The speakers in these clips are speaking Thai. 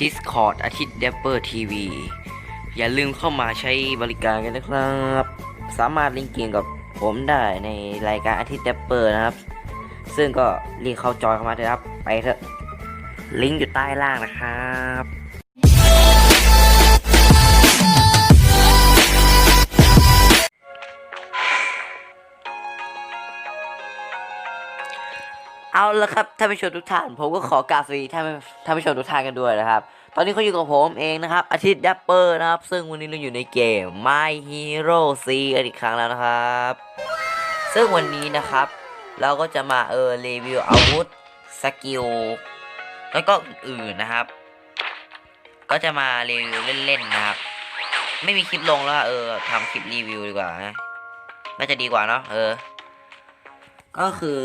Discord อาทิตย์เดปเปอร์ทีวีอย่าลืมเข้ามาใช้บริการกันนะครับ สามารถลิงก์เกมกับผมได้ในรายการอาทิตย์เดปเปอร์นะครับ ซึ่งก็รีบเข้าจอยเข้ามาเถอะครับ ไปเถอะลิงก์อยู่ใต้ล่างนะครับ เอาละครับท่านผู้ชมทุกท่านผมก็ขอกราบสวัสดีท่านท่านผู้ชมทุกท่านกันด้วยนะครับ ตอนนี้เขาอยู่กับผมเองนะครับ อาทิตย์ดับเปอร์นะครับ ซึ่งวันนี้เราอยู่ในเกม My Hero C กันอีกครั้งแล้วนะครับ ซึ่งวันนี้นะครับ เราก็จะมาเออรีวิวอาวุธสกิลแล้วก็อื่นๆนะครับ ก็จะมารีวิวเล่นๆนะครับ ไม่มีคลิปลงแล้วเออทำคลิปรีวิวดีกว่านะน่าจะดีกว่าเนาะเออ ก็คือ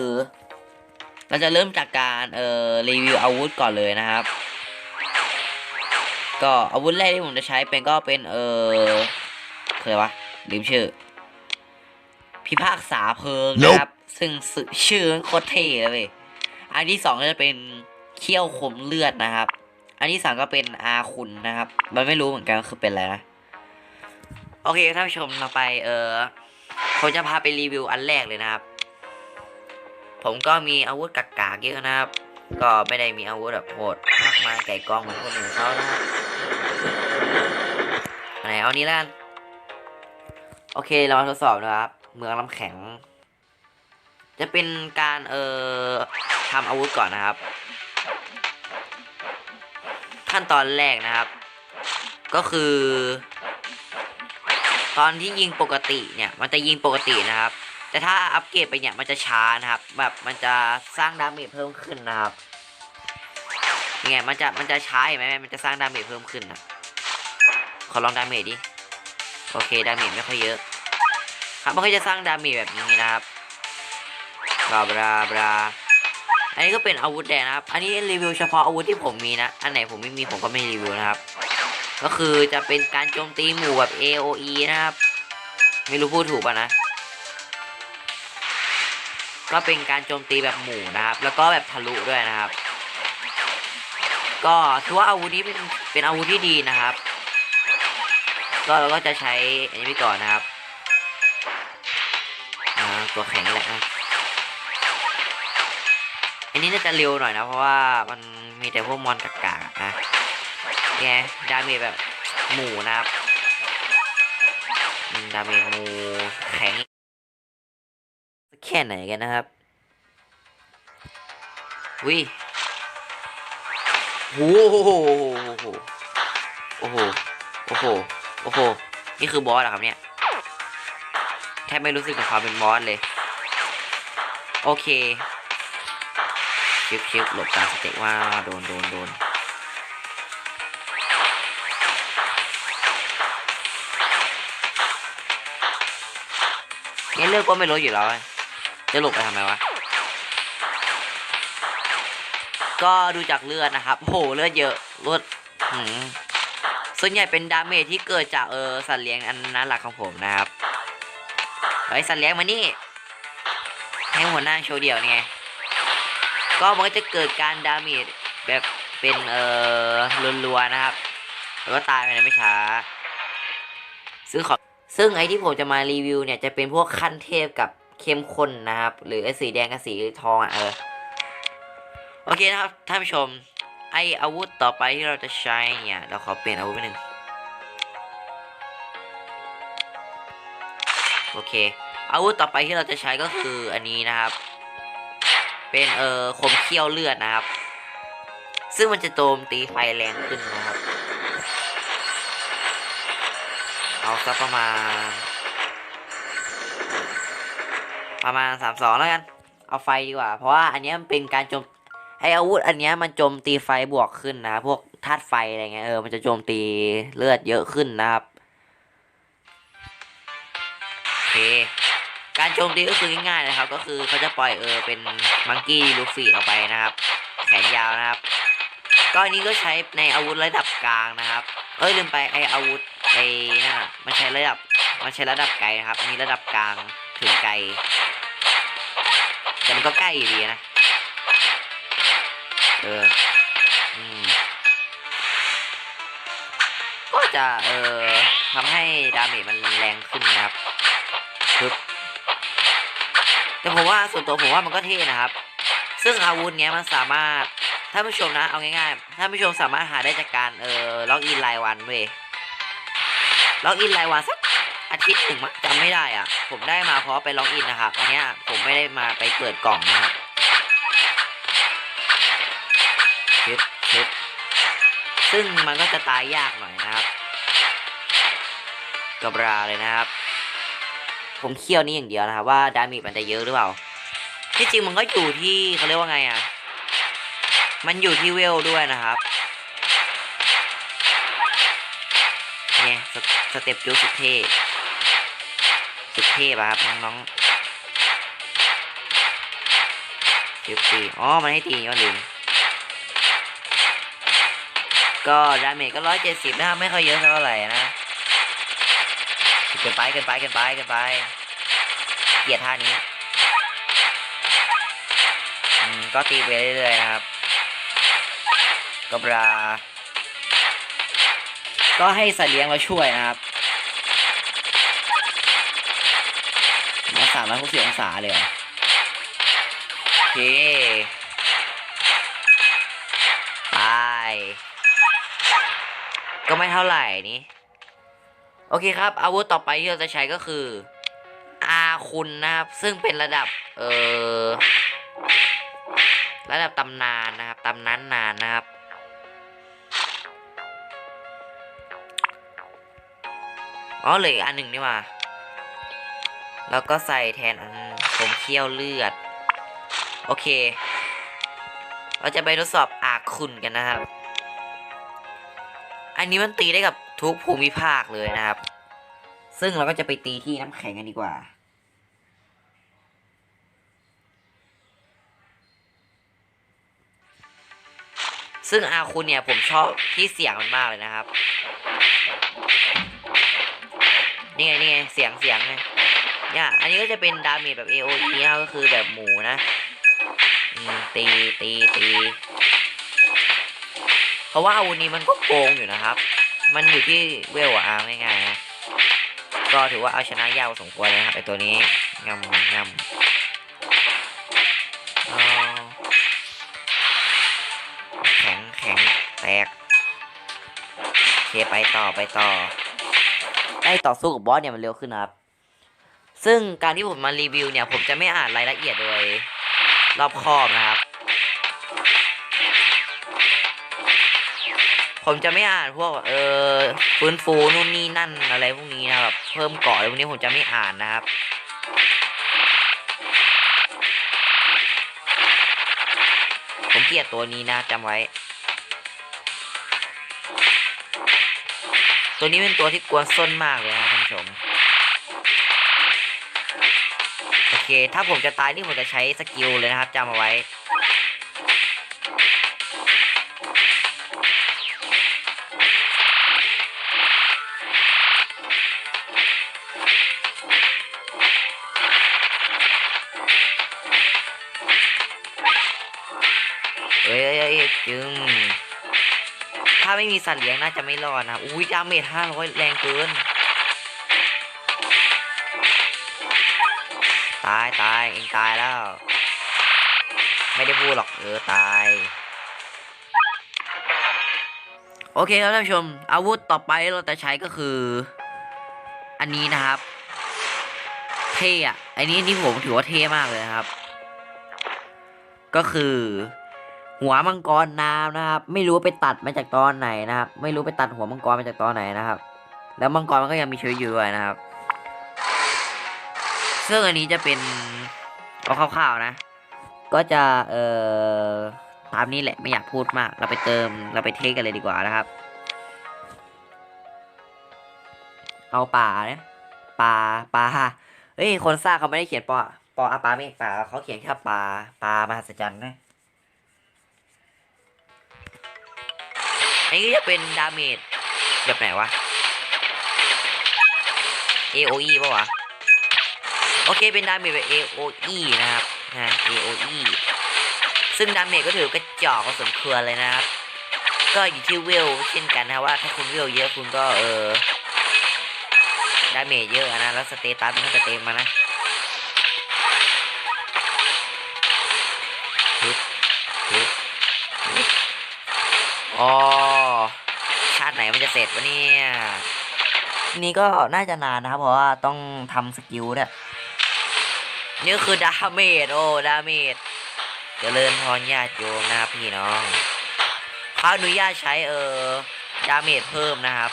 เราจะเริ่มจากการเอ่อรีวิวอาวุธก่อนเลยนะครับ ก็อาวุธแรกที่ผมจะใช้เป็นก็เป็นเออเคยวะลืมชื่อ พิพากษาเพลิงนะครับ ซึ่งสึชื่อมันโคตรเท่เลยเว้ยอันที่สองก็จะเป็นเขี้ยวขมเลือดนะครับ อันที่สามก็เป็นอาคุณนะครับ มันไม่รู้เหมือนกันว่าคือเป็นอะไรนะ โอเคท่านผู้ชมเราไป เออผมจะพาไปรีวิวอันแรกเลยนะครับ ผมก็มีอาวุธกักกากๆเยอะนะครับ ก็ไม่ได้มีอาวุธแบบโหดมากมายไก่กองเหมือนคนอื่นเขานะครับไหนเอานี้แล้วกันโอเคเรามาทดสอบนะครับ เมืองน้ำแข็ง จะเป็นการเอ่อทำอาวุธก่อนนะครับ ขั้นตอนแรกนะครับ ก็คือ ตอนที่ยิงปกติเนี่ย มันจะยิงปกตินะครับ แต่ถ้าอัปเกรดไปเนี่ยมันจะช้านะครับ แบบมันจะสร้างดาเมจเพิ่มขึ้นนะครับยังไงมันจะมันจะช้าเห็นไหมมันจะสร้างดาเมจเพิ่มขึ้นนะขอลองดาเมจดิโอเคดาเมจไม่ค่อยเยอะ ครับมันก็จะสร้างดาเมจแบบนี้นะครับบราบราบราอันนี้ก็เป็นอาวุธแดงนะครับ อันนี้รีวิวเฉพาะอาวุธที่ผมมีนะ อันไหนผมไม่มีผมก็ไม่รีวิวนะครับ ก็คือจะเป็นการโจมตีหมู่แบบ AOE นะครับ ไม่รู้พูดถูกป่ะนะ ก็เป็นการโจมตีแบบหมู่นะครับ แล้วก็แบบทะลุด้วยนะครับ ก็ถือว่าอาวุธนี้เป็นเป็นอาวุธที่ดีนะครับ ก็เราก็จะใช้อันนี้ไปก่อนนะครับตัวแข็งแหละนะอันนี้น่าจะเร็วหน่อยนะ เพราะว่ามันมีแต่พวกมอนกากานะไงดาเมจแบบหมู่นะครับดาเมจหมู่แข็ง ค่ไหนกันนะครับวิโอ้โหโอ้โห โอ้โห โอ้โห นี่คือบอสเหรอครับเนี่ย แทบไม่รู้สึกถึงความเป็นบอสเลย โอเค ชิบชิบหลบการสเต็กว่าโดนโดนโดนงั้นเลือกก็ไม่รู้อยู่แล้ว จะหลบไปทำไมวะ ก็ดูจากเลือดนะครับโหเลือดเยอะเลือดหืมส่วนใหญ่เป็นดาเมจที่เกิดจากเออสัตว์เลี้ยงอันนั้นหลักของผมนะครับเฮ้ยสัตว์เลี้ยงมานี่ ให้หัวหน้าโชว์เดี่ยวนี่ไง ก็มันก็จะเกิดการดาเมจแบบเป็นเออรัวๆนะครับ แล้วก็ตายไปในไม่ช้าซึ่งขอซึ่งไอที่ผมจะมารีวิวเนี่ยจะเป็นพวกขั้นเทพกับ เข้มข้นนะครับ หรือสีแดงกับสีทองอะเออโอเคนะครับท่านผู้ชม ไออาวุธต่อไปที่เราจะใช้เนี่ยเราขอเปลี่ยนอาวุธไปหนึ่งโอเค อาวุธต่อไปที่เราจะใช้ก็คืออันนี้นะครับ เป็นเอ่อคมเขี้ยวเลือดนะครับ ซึ่งมันจะโจมตีไฟแรงขึ้นนะครับ เอาสักประมาณ ประมาณสามสองแล้วกัน เอาไฟดีกว่า เพราะว่าอันนี้มันเป็นการโจมไออาวุธอันนี้มันโจมตีไฟบวกขึ้นนะ พวกธาตุไฟอะไรเงี้ยเออมันจะโจมตีเลือดเยอะขึ้นนะครับโอเคการโจมตีก็คือง่ายๆนะครับ ก็คือเขาจะปล่อยเออเป็นมังกี้ลูฟี่ออกไปนะครับ แขนยาวนะครับ ก็อันนี้ก็ใช้ในอาวุธระดับกลางนะครับ เอ้ยลืมไปไออาวุธไอนั่นมันใช้ระดับมันใช้ระดับไกลนะครับอันนี้ระดับกลาง ถึงไกล แต่มันก็ใกล้ดีนะ เออจะ เอ่อทำให้ดาเมจมันแรงขึ้นนะครับปึ๊บแต่ผมว่าส่วนตัวผมว่ามันก็เท่นะครับ ซึ่งอาวุธเนี้ยมันสามารถถ้าผู้ชมนะเอาง่ายๆถ้าผู้ชมสามารถหาได้จากการเอ่อล็อกอินรายวันเว้ยล็อกอินรายวันสัก ทิตย์หนึ่งมั้งจำไม่ได้อะ ผมได้มาเพราะไปล็อกอินนะครับ อันนี้ผมไม่ได้มาไปเปิดกล่องนะครับชึบชึบซึ่งมันก็จะตายยากหน่อยนะครับกับราเลยนะครับ ผมเคี่ยวนี่อย่างเดียวนะครับ ว่าดาเมจมันจะเยอะหรือเปล่า ที่จริงมันก็อยู่ที่เขาเรียกว่าไงอะ มันอยู่ที่เวลด้วยนะครับเนี่ยสสเต็ปจูสุดเท่ สุดเท่ป่ะครับน้องๆจุดตีอ๋อ มันให้ตีก็ลืมก็ดาเมจก็ร้อยเจ็ดสิบนะครับไม่ค่อยเยอะเท่าไหร่นะเกินไปเกินไปเกินไปเกินไป เกียดท่านี้ก็ตีไปเรื่อยๆนะครับกบรา ก็ให้สัตว์เลี้ยงมาช่วยนะครับ สามร้อยหกสิบองศาเลยเหรอโอเคไปก็ไม่เท่าไหร่นี่โอเคครับ อาวุธต่อไปที่เราจะใช้ก็คืออาคุณนะครับ ซึ่งเป็นระดับ เอ่อระดับตำนานนะครับตำนานนานนะครับอ๋อเหลืออันหนึ่งนี่หว่า แล้วก็ใส่แทนผมเคี่ยวเลือด โอเค เราจะไปทดสอบอาคุณกันนะครับ อันนี้มันตีได้กับทุกภูมิภาคเลยนะครับ ซึ่งเราก็จะไปตีที่น้ำแข็งกันดีกว่าซึ่งอาคุณเนี่ยผมชอบที่เสียงมันมากเลยนะครับ นี่ไงนี่ไงเสียงเสียงไง เนี่ยอันนี้ก็จะเป็นดาเมจแบบ AOE นะก็คือแบบหมูนะตีตีตีเพราะว่าอาวุธนี้มันก็โกงอยู่นะครับ มันอยู่ที่เวลอะอาง่ายๆนะก็ถือว่าเอาชนะยากพอสมควรเลยนะครับไอตัวนี้งำงำแข็งแข็งแตกโอเคไปต่อไปต่อได้ต่อสู้กับบอสเนี่ยมันเร็วขึ้นนะครับ ซึ่งการที่ผมมารีวิวเนี่ย ผมจะไม่อ่านรายละเอียดโดยรอบคอบนะครับ ผมจะไม่อ่านพวกเออฟื้นฟูนู่นนี่นั่นอะไรพวกนี้นะครับเพิ่มเกาะอะไรพวกนี้ผมจะไม่อ่านนะครับผมเกลียดตัวนี้นะจำไว้ ตัวนี้เป็นตัวที่กวนส้นมากเลยนะท่านผู้ชม เค ถ้าผมจะตายนี่ผมจะใช้สกิลเลยนะครับจำเอาไว้ เอ้ยเอ้จึง ถ้าไม่มีสัตว์เลี้ยงน่าจะไม่รอดนะ อุ้ยดาเมจห้าร้อยแรงเกิน ตายตายเองตายแล้ว ไม่ได้พูดหรอกเออตาย โอเคครับท่านผู้ชม อาวุธต่อไปเราจะใช้ก็คือ อันนี้นะครับ เท่อะอันนี้นี่ผมถือว่าเท่มากเลยนะครับ ก็คือ หัวมังกรน้ำนะครับ ไม่รู้ไปตัดมาจากตอนไหนนะครับ ไม่รู้ไปตัดหัวมังกรมาจากตอนไหนนะครับ แล้วมังกรมันก็ยังมีชีวิตอยู่ด้วยนะครับ ซึ่งอันนี้จะเป็นเอาคร่าวๆนะ ก็จะเอ่อตามนี้แหละไม่อยากพูดมาก เราไปเติมเราไปเทสกันเลยดีกว่านะครับ เอาป่าเนี่ยป่าป่าเฮ้ยคนสร้างเขาไม่ได้เขียนปอปออาปาไม่ป่าเขาเขียนแค่ป่าป่ามหัศจรรย์นะอันนี้จะเป็นดาเมจแบบไหนวะ AOE ป่าวะ โอเคเป็นดาเมจแบบ AOE นะครับนะ AOE ซึ่งดาเมจก็ถือกระจอกพอสมควรเลยนะครับ ก็อยู่ที่เวลเช่นกันนะว่าถ้าคุณเวลเยอะคุณก็เออดาเมจเยอะนะแล้วสเตตัสมันก็จะเต็มมานะฮึบฮึบอ๋อชาติไหนมันจะเสร็จวะเนี่ย นี่ก็น่าจะนานนะครับเพราะว่าต้องทำสกิลเนี่ย นี่คือดาเมจโอ้ดาเมจเจริญพรญาติโยมนะครับพี่น้องเขาอนุญาตใช้เออดาเมจเพิ่มนะครับ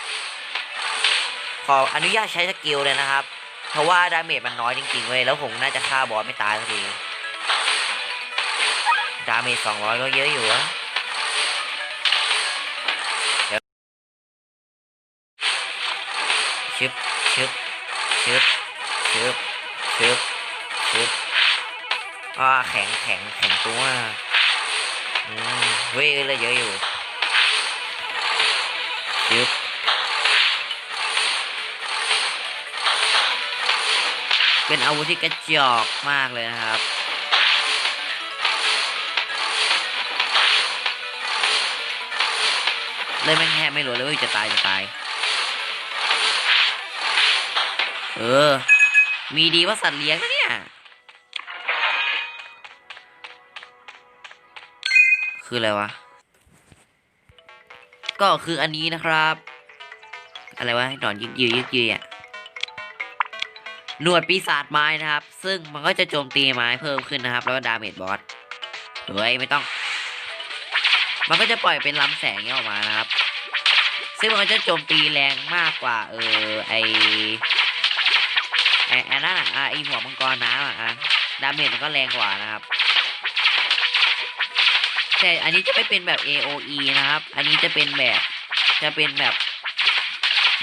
ขออนุญาตใช้สกิลเลยนะครับ เพราะว่าดาเมจมันน้อยจริงๆเว้ยแล้วผมน่าจะฆ่าบอสไม่ตายสักทีดาเมจสองร้อยก็เยอะอยู่อะเดี๋ยวชึบชึบชึบชึบชึบ ชึบอ่าแข็งแข็งแข็งตัวอืมเว้ยเลยเยอะอยู่ชึบเป็นอาวุธที่กระจอกมากเลยนะครับเลยแม่งแทบไม่รู้เลยว่าจะตายจะตาย เออ มีดีว่าสัตว์เลี้ยงนะเนี่ย คืออะไรวะ ก็คืออันนี้นะครับ อะไรวะหนอนยึกยือยึกยืออะหนวดปีศาจไม้นะครับ ซึ่งมันก็จะโจมตีไม้เพิ่มขึ้นนะครับ แล้วก็ดาเมจบอสเฮ้ยไม่ต้อง มันก็จะปล่อยเป็นลำแสงเงี้ยออกมานะครับ ซึ่งมันก็จะโจมตีแรงมากกว่า เออไอไอไอนั่นอะไอหัวมังกรน้ำอะอะดาเมจมันก็แรงกว่านะครับ แต่อันนี้จะไม่เป็นแบบ AOE นะครับ อันนี้จะเป็นแบบจะเป็นแบบ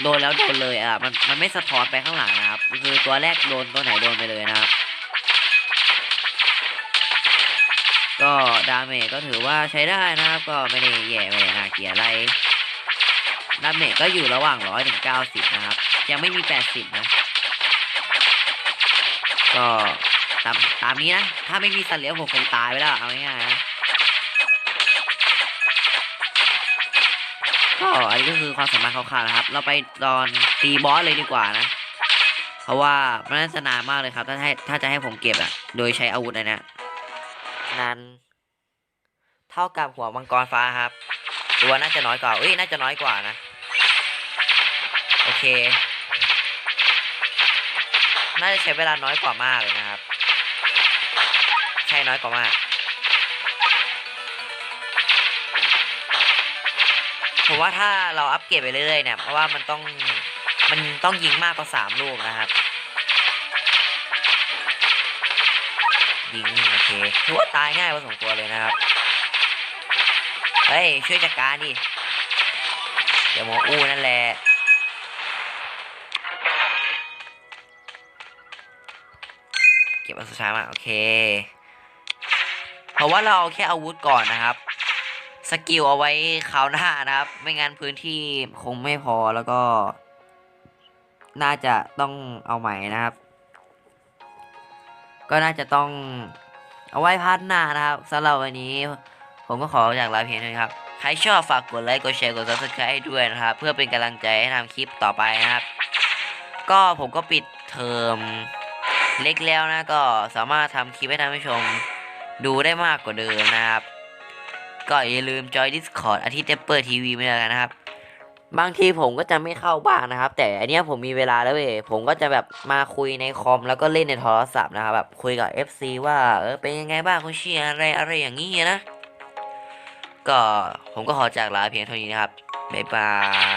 โดนแล้วโดนเลยอะมันมันไม่สะท้อนไปข้างหลังนะครับ คือตัวแรกโดนตัวไหนโดนไปเลยนะครับ ก็ดาเมจก็ถือว่าใช้ได้นะครับ ก็ไม่ได้แย่ไม่ได้น่าเกลียดอะไรดาเมจก็อยู่ระหว่างร้อยถึงเก้าสิบนะครับ ยังไม่มีแปดสิบนะ ก็ตามตามนี้นะ ถ้าไม่มีสัตว์เลี้ยงผมคงตายไปแล้วเอาง่ายๆนะ ก็อันนี้ก็คือความสามารถคร่าวๆนะครับ เราไปตอนตีบอสเลยดีกว่านะ เพราะว่ามันน่าจะนานมากเลยครับ ถ้าให้ถ้าจะให้ผมเก็บอะโดยใช้อาวุธอันเนี้ยนั้น เท่ากับหัวมังกรฟ้าครับตัวน่าจะน้อยกว่าเอ้ยน่าจะน้อยกว่านะ โอเค น่าจะใช้เวลาน้อยกว่ามากเลยนะครับ ใช่น้อยกว่ามาก ผมว่าถ้าเราอัปเกรดไปเรื่อยๆเนี่ยเพราะว่ามันต้องมันต้องยิงมากกว่าสามลูกนะครับ ยิงโอเคถือว่าตายง่ายพอสมควรเลยนะครับ เฮ้ย ช่วยจัดการดิ เดี๋ยวหมออู้นั่นแหละเก็บอันสุดท้ายมาโอเค เพราะว่าเราเอาแค่อาวุธก่อนนะครับ สกิลเอาไว้คราวหน้านะครับ ไม่งั้นพื้นที่คงไม่พอแล้วก็ น่าจะต้องเอาใหม่นะครับ ก็น่าจะต้องเอาไว้พาร์ทหน้านะครับสำหรับวันนี้ ผมก็ขอจากลาเพียงเท่านี้ครับ ใครชอบฝากกดไลค์กดแชร์กด subscribe ด้วยนะครับ เพื่อเป็นกำลังใจให้ทำคลิปต่อไปนะครับ ก็ผมก็ปิดเทอมเล็กแล้วนะก็สามารถทำคลิปให้ท่านผู้ชมดูได้มากกว่าเดิมนะครับ ก็อย่าลืมจอย Discord อาทิตย์เปิดทีวีไม่ได้นะครับ บางทีผมก็จะไม่เข้าบ้างนะครับ แต่อันเนี้ยผมมีเวลาแล้วเว้ยผมก็จะแบบมาคุยในคอมแล้วก็เล่นในโทรศัพท์นะครับแบบคุยกับ FC ว่าเออเป็นยังไงบ้างคุณเชียร์อะไรอะไรอย่างนี้นะ ก็ผมก็ขอจากลาเพียงเท่านี้นะครับบ๊ายบาย